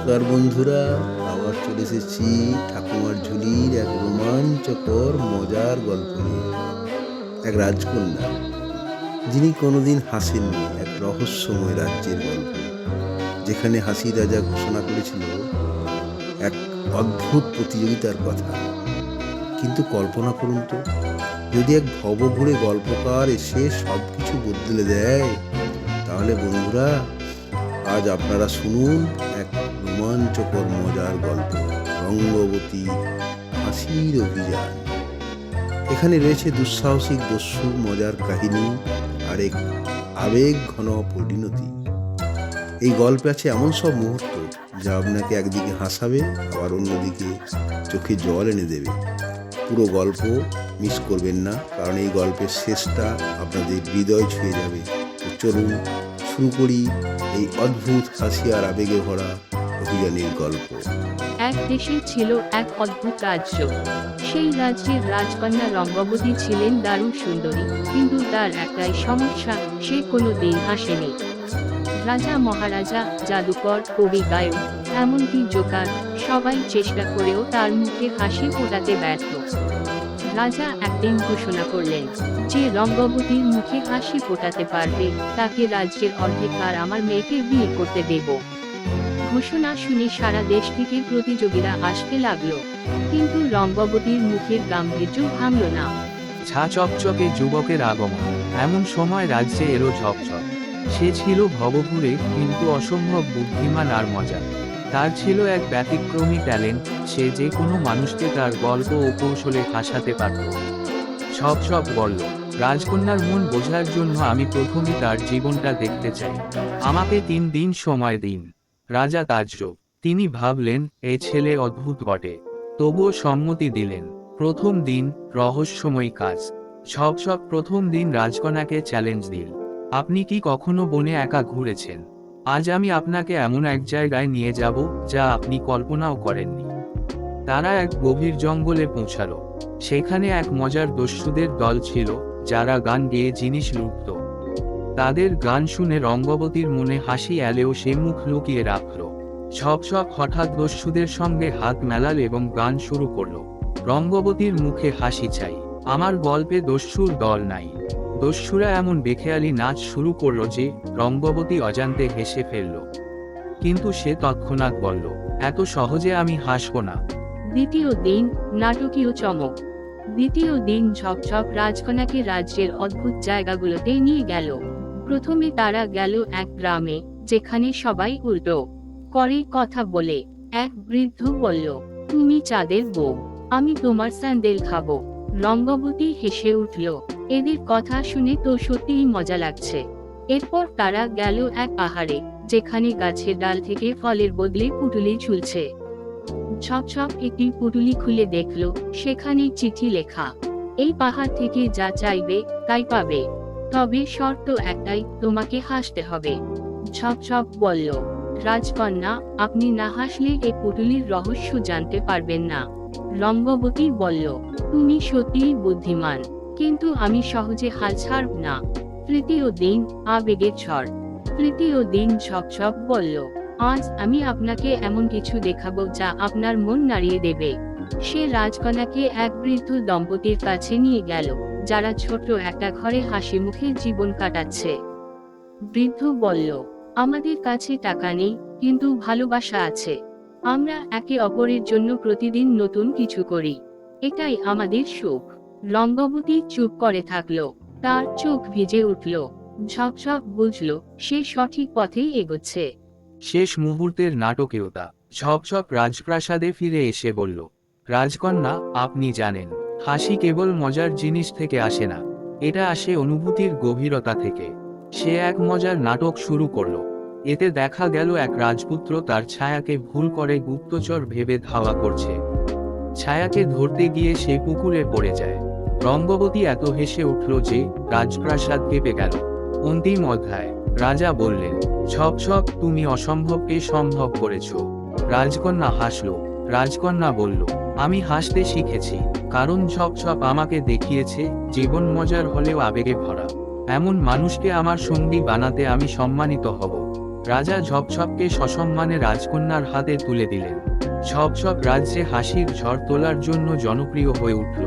নমস্কার বন্ধুরা, আবার চলে এসেছি ঠাকুমার ঝুলির এক রোমাঞ্চকর, মজার গল্প নিয়ে। এক রাজকন্যা, যিনি কোনোদিন হাসেননি এক রহস্যময় রাজ্যের গল্প, যেখানে হাসি রাজা ঘোষণা করেছিল এক অদ্ভুত প্রতিযোগিতার কথা। কিন্তু কল্পনা করুন তো, যদি এক ভবঘুরে গল্পকার এসে সব কিছু বদলে দেয়, তাহলে বন্ধুরা, আজ আপনারা শুনুন এক রোমাঞ্চকর মজার গল্প, রঙ্গবতী, হাসির অভিযান। এখানে রয়েছে দুঃসাহসিক দস্যু মজার কাহিনী আর এক আবেগ ঘন পরিণতি। এই গল্পে আছে এমন সব মুহূর্ত যা আপনাকে একদিকে হাসাবে, আবার অন্যদিকে চোখে জল এনে দেবে। পুরো গল্প মিস করবেন না, কারণ এই গল্পের শেষটা আপনাদের হৃদয় ছুঁয়ে যাবে। চলুন শুরু করি এই অদ্ভুত হাসি আর আবেগে ভরা অভিযানের গল্প। এক দেশে ছিল এক অদ্ভুত রাজ্য। সেই রাজ্যের রাজকন্যা রঙ্গবতী ছিলেন দারুণ সুন্দরী। কিন্তু তার একটাই সমস্যা, সে কোনো দিন হাসেনি। রাজা মহারাজা, জাদুকর, কবি, গায়ক, এমনকি জোকার, সবাই চেষ্টা করেও তার মুখে হাসি ফোটাতে ব্যর্থ। রাজা একদিন ঘোষণা করলেন, যে রঙ্গবতীর মুখে হাসি ফোটাতে পারবে, তাকে রাজ্যের অর্ধেক আর আমার মেয়েকে বিয়ে করতে দেব। ঘোষণা শুনে সারা দেশ থেকে প্রতিযোগীরা আসতে লাগল। কিন্তু রঙ্গবতীর মুখের গাম্ভীর্য ভাঙল না। ছা চকচকে যুবকের আগমন, এমন সময় রাজ্যে এলো ঝকঝক। সে ছিল ভবঘুরে, কিন্তু অসম্ভব বুদ্ধিমান আর মজা। তার ছিল এক ব্যতিক্রমী ট্যালেন্ট, সে যে কোনো মানুষকে তার গল্প ও কৌশলে হাসাতে পারত। সব সব বলল, রাজকন্যার মন বোঝার জন্য আমি প্রথমে তার জীবনটা দেখতে চাই। আমাকে তিন দিন সময় দিন। রাজা তাজ্জব, তিনি ভাবলেন, এ ছেলে অদ্ভুত বটে। তবুও সম্মতি দিলেন। প্রথম দিন, রহস্যময় কাজ। সব সব প্রথম দিন রাজকন্যাকে চ্যালেঞ্জ দিল। আপনি কি কখনো বনে একা ঘুরেছেন? আজ আমি আপনাকে এমন এক জায়গায় নিয়ে যাব, যা আপনি কল্পনাও করেননি। তারা এক গভীর জঙ্গলে পৌঁছালো। সেখানে এক মজার দস্যুদের দল ছিল, যারা গান গেয়ে জিনিস লুটত। তাদের গান শুনে রঙ্গবতীর মনে হাসি এলেও সে মুখ লুকিয়ে রাখল। সব হঠাৎ দস্যুদের সঙ্গে হাত মেলাল এবং গান শুরু করল। রঙ্গবতীর মুখে হাসি চাই। আমার গল্পে দস্যুর দল নাই। দস্যুরা এমন বেখেয়ালি নাচ শুরু করল যে রঙ্গবতী অজান্তে হেসে ফেলল। কিন্তু সে তৎক্ষণাৎ বলল, এত সহজে আমি হাসব না। দ্বিতীয় দিন, নাটকীয় চমক। দ্বিতীয় দিন ঝকঝক রাজকন্যাকে রাজ্যের অদ্ভুত জায়গাগুলোতে নিয়ে গেল। প্রথমে তারা গেল এক গ্রামে, যেখানে সবাই উল্টো করে কথা বলে, এক বৃদ্ধ বলল, তুমি চাঁদের বউ, আমি তোমার স্যান্ডেল খাব। রঙ্গবতী হেসে উঠল, এদের কথা শুনে তো সত্যিই মজা লাগছে। এরপর তারা গেল এক পাহাড়ে, যেখানে গাছের ডাল থেকে ফলের বদলে পুটুলি ঝুলছে। ঝকঝক একটি পুটুলি খুলে দেখল, সেখানে চিঠি লেখা, এই পাহাড় থেকে যা চাইবে, তাই পাবে। তবে শর্ত একটাই, তোমাকে হাসতে হবে। ঝকঝক বলল, রাজকন্যা, আপনি না হাসলে এই পুটুলির রহস্য জানতে পারবেন না। রঙ্গবতী বলল, তুমি সত্যিই বুদ্ধিমান, কিন্তু আমি সহজে হাল ছাড়ব না। তৃতীয় দিন আবেগের ঝড়। তৃতীয় দিন ঝকঝক বলল, আজ আমি আপনাকে এমন কিছু দেখাবো যা আপনার মন নাড়িয়ে দেবে। সে রাজকন্যাকে এক বৃদ্ধ দম্পতির কাছে নিয়ে গেল। যারা ছোট একটা ঘরে হাসি মুখে জীবন কাটাচ্ছে। বৃদ্ধ বলল, আমাদের কাছে টাকা নেই, কিন্তু ভালোবাসা আছে। আমরা একে অপরের জন্য প্রতিদিন নতুন কিছু করি। এটাই আমাদের সুখ। রঙ্গবতী চুপ করে থাকল। তার চোখ ভিজে উঠল। ঝকঝক বুঝলো, সে সঠিক পথেই এগোচ্ছে। শেষ মুহূর্তের নাটকীয়তা। ঝকঝক রাজপ্রাসাদে ফিরে এসে বলল, রাজকন্যা, আপনি জানেন হাসি কেবল মজার জিনিস থেকে আসে না, এটা আসে অনুভূতির গভীরতা থেকে। সে এক মজার নাটক শুরু করল, এতে দেখা গেল এক রাজপুত্র তার ছায়াকে ভুল করে গুপ্তচর ভেবে ধাওয়া করছে। ছায়াকে ধরতে গিয়ে সে পুকুরে পড়ে যায়। রঙ্গবতী এত হেসে উঠল যে রাজপ্রাসাদ কেঁপে গেল। অন্তিম অধ্যায়, রাজা বললেন ছপ ছপ তুমি অসম্ভবকে সম্ভব করেছ। রাজকন্যা হাসল, রাজকন্যা বলল আমি হাসতে শিখেছি, কারণ ঝপ ঝপ আমাকে দেখিয়েছে, জীবন মজার হলেও আবেগে ভরা। এমন মানুষকে আমার সঙ্গী বানাতে আমি সম্মানিত হব। রাজা ঝপঝপকে সসম্মানে রাজকন্যার হাতে তুলে দিলেন। ঝপঝপ রাজ্যে হাসির ঝড় তোলার জন্য জনপ্রিয় হয়ে উঠল।